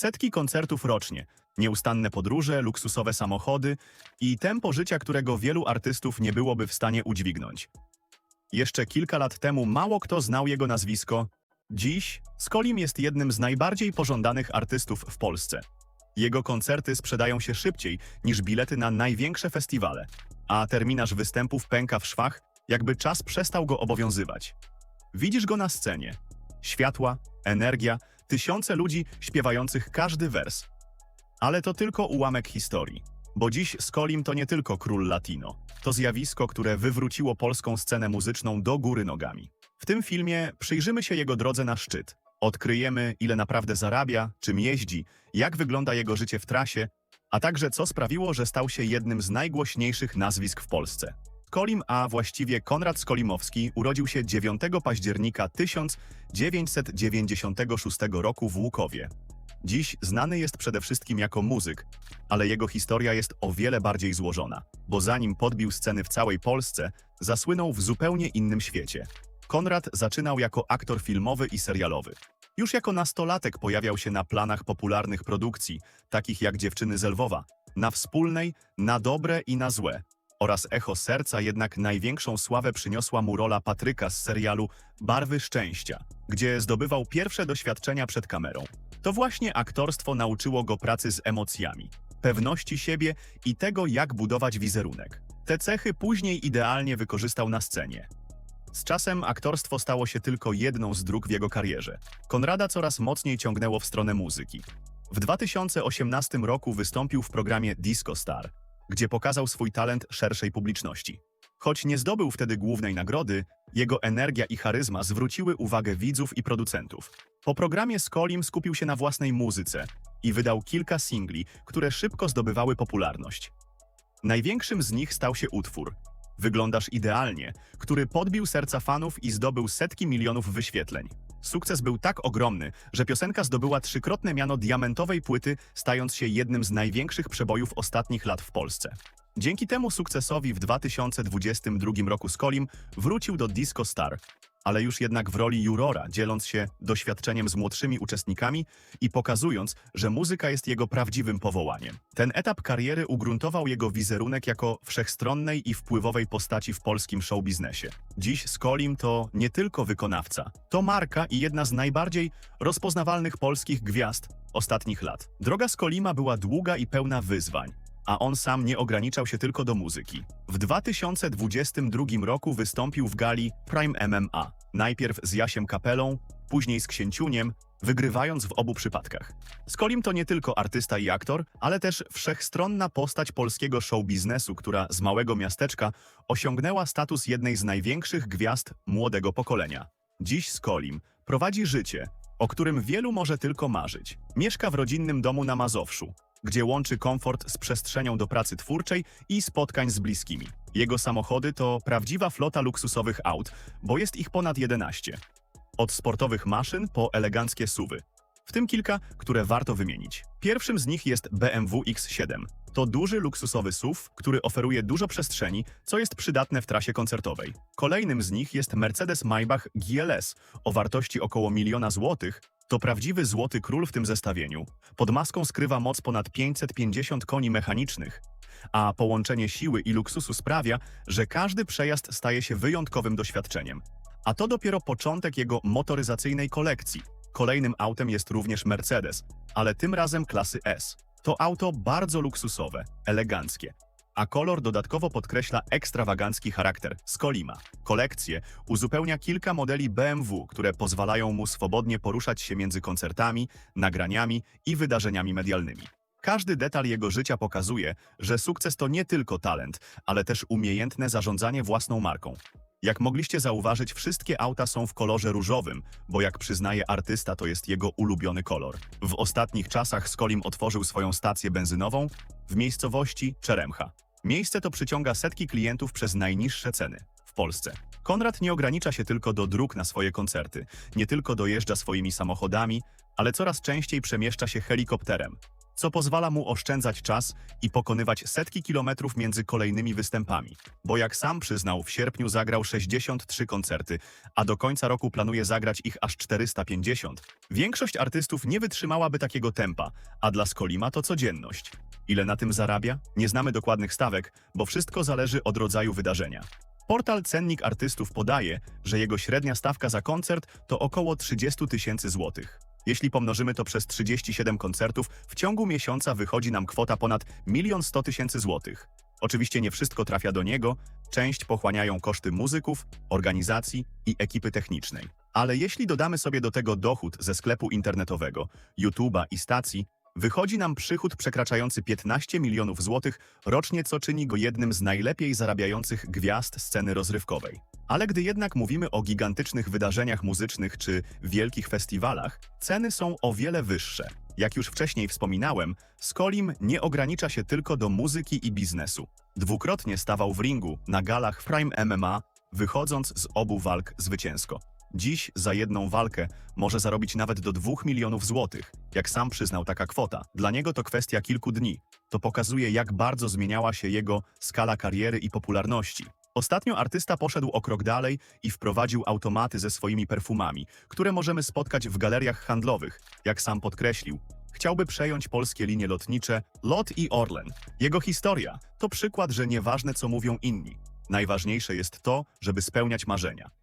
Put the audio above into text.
Setki koncertów rocznie, nieustanne podróże, luksusowe samochody i tempo życia, którego wielu artystów nie byłoby w stanie udźwignąć. Jeszcze kilka lat temu mało kto znał jego nazwisko. Dziś Skolim jest jednym z najbardziej pożądanych artystów w Polsce. Jego koncerty sprzedają się szybciej niż bilety na największe festiwale, a terminarz występów pęka w szwach, jakby czas przestał go obowiązywać. Widzisz go na scenie. Światła, energia, tysiące ludzi śpiewających każdy wers. Ale to tylko ułamek historii. Bo dziś Skolim to nie tylko król latino. To zjawisko, które wywróciło polską scenę muzyczną do góry nogami. W tym filmie przyjrzymy się jego drodze na szczyt. Odkryjemy, ile naprawdę zarabia, czym jeździ, jak wygląda jego życie w trasie, a także co sprawiło, że stał się jednym z najgłośniejszych nazwisk w Polsce. Skolim, a właściwie Konrad Skolimowski, urodził się 9 października 1996 roku w Łukowie. Dziś znany jest przede wszystkim jako muzyk, ale jego historia jest o wiele bardziej złożona, bo zanim podbił sceny w całej Polsce, zasłynął w zupełnie innym świecie. Konrad zaczynał jako aktor filmowy i serialowy. Już jako nastolatek pojawiał się na planach popularnych produkcji, takich jak Dziewczyny z Lwowa, na wspólnej, na dobre i na złe. Oraz Echo Serca jednak największą sławę przyniosła mu rola Patryka z serialu Barwy Szczęścia, gdzie zdobywał pierwsze doświadczenia przed kamerą. To właśnie aktorstwo nauczyło go pracy z emocjami, pewności siebie i tego, jak budować wizerunek. Te cechy później idealnie wykorzystał na scenie. Z czasem aktorstwo stało się tylko jedną z dróg w jego karierze. Konrada coraz mocniej ciągnęło w stronę muzyki. W 2018 roku wystąpił w programie Disco Star, gdzie pokazał swój talent szerszej publiczności. Choć nie zdobył wtedy głównej nagrody, jego energia i charyzma zwróciły uwagę widzów i producentów. Po programie Skolim skupił się na własnej muzyce i wydał kilka singli, które szybko zdobywały popularność. Największym z nich stał się utwór Wyglądasz idealnie, który podbił serca fanów i zdobył setki milionów wyświetleń. Sukces był tak ogromny, że piosenka zdobyła trzykrotne miano diamentowej płyty, stając się jednym z największych przebojów ostatnich lat w Polsce. Dzięki temu sukcesowi w 2022 roku Skolim wrócił do Disco Star, ale już jednak w roli jurora, dzieląc się doświadczeniem z młodszymi uczestnikami i pokazując, że muzyka jest jego prawdziwym powołaniem. Ten etap kariery ugruntował jego wizerunek jako wszechstronnej i wpływowej postaci w polskim showbiznesie. Dziś Skolim to nie tylko wykonawca, to marka i jedna z najbardziej rozpoznawalnych polskich gwiazd ostatnich lat. Droga Skolima była długa i pełna wyzwań a on sam nie ograniczał się tylko do muzyki. W 2022 roku wystąpił w gali Prime MMA, najpierw z Jasiem Kapelą, później z Księciuniem, wygrywając w obu przypadkach. Skolim to nie tylko artysta i aktor, ale też wszechstronna postać polskiego showbiznesu, która z małego miasteczka osiągnęła status jednej z największych gwiazd młodego pokolenia. Dziś Skolim prowadzi życie, o którym wielu może tylko marzyć. Mieszka w rodzinnym domu na Mazowszu, gdzie łączy komfort z przestrzenią do pracy twórczej i spotkań z bliskimi. Jego samochody to prawdziwa flota luksusowych aut, bo jest ich ponad 11. Od sportowych maszyn po eleganckie suwy. W tym kilka, które warto wymienić. Pierwszym z nich jest BMW X7. To duży luksusowy SUV, który oferuje dużo przestrzeni, co jest przydatne w trasie koncertowej. Kolejnym z nich jest Mercedes Maybach GLS o wartości około miliona złotych, to prawdziwy złoty król w tym zestawieniu. Pod maską skrywa moc ponad 550 koni mechanicznych, a połączenie siły i luksusu sprawia, że każdy przejazd staje się wyjątkowym doświadczeniem. A to dopiero początek jego motoryzacyjnej kolekcji. Kolejnym autem jest również Mercedes, ale tym razem klasy S. To auto bardzo luksusowe, eleganckie, a kolor dodatkowo podkreśla ekstrawagancki charakter Skolima. Kolekcję uzupełnia kilka modeli BMW, które pozwalają mu swobodnie poruszać się między koncertami, nagraniami i wydarzeniami medialnymi. Każdy detal jego życia pokazuje, że sukces to nie tylko talent, ale też umiejętne zarządzanie własną marką. Jak mogliście zauważyć, wszystkie auta są w kolorze różowym, bo jak przyznaje artysta, to jest jego ulubiony kolor. W ostatnich czasach Skolim otworzył swoją stację benzynową w miejscowości Czeremcha. Miejsce to przyciąga setki klientów przez najniższe ceny w Polsce. Konrad nie ogranicza się tylko do dróg na swoje koncerty, nie tylko dojeżdża swoimi samochodami, ale coraz częściej przemieszcza się helikopterem. co pozwala mu oszczędzać czas i pokonywać setki kilometrów między kolejnymi występami. Bo jak sam przyznał, w sierpniu zagrał 63 koncerty, a do końca roku planuje zagrać ich aż 450. Większość artystów nie wytrzymałaby takiego tempa, a dla Skolima to codzienność. Ile na tym zarabia? Nie znamy dokładnych stawek, bo wszystko zależy od rodzaju wydarzenia. Portal Cennik Artystów podaje, że jego średnia stawka za koncert to około 30 tysięcy złotych. Jeśli pomnożymy to przez 37 koncertów, w ciągu miesiąca wychodzi nam kwota ponad 1 100 tysięcy złotych. Oczywiście nie wszystko trafia do niego, część pochłaniają koszty muzyków, organizacji i ekipy technicznej. Ale jeśli dodamy sobie do tego dochód ze sklepu internetowego, YouTube'a i stacji, wychodzi nam przychód przekraczający 15 milionów złotych rocznie, co czyni go jednym z najlepiej zarabiających gwiazd sceny rozrywkowej. Ale gdy jednak mówimy o gigantycznych wydarzeniach muzycznych czy wielkich festiwalach, ceny są o wiele wyższe. Jak już wcześniej wspominałem, Skolim nie ogranicza się tylko do muzyki i biznesu. Dwukrotnie stawał w ringu na galach Prime MMA, wychodząc z obu walk zwycięsko. Dziś za jedną walkę może zarobić nawet do 2 milionów złotych. Jak sam przyznał taka kwota, dla niego to kwestia kilku dni. To pokazuje, jak bardzo zmieniała się jego skala kariery i popularności. Ostatnio artysta poszedł o krok dalej i wprowadził automaty ze swoimi perfumami, które możemy spotkać w galeriach handlowych. Jak sam podkreślił, chciałby przejąć polskie linie lotnicze LOT i Orlen. Jego historia to przykład, że nieważne co mówią inni, najważniejsze jest to, żeby spełniać marzenia.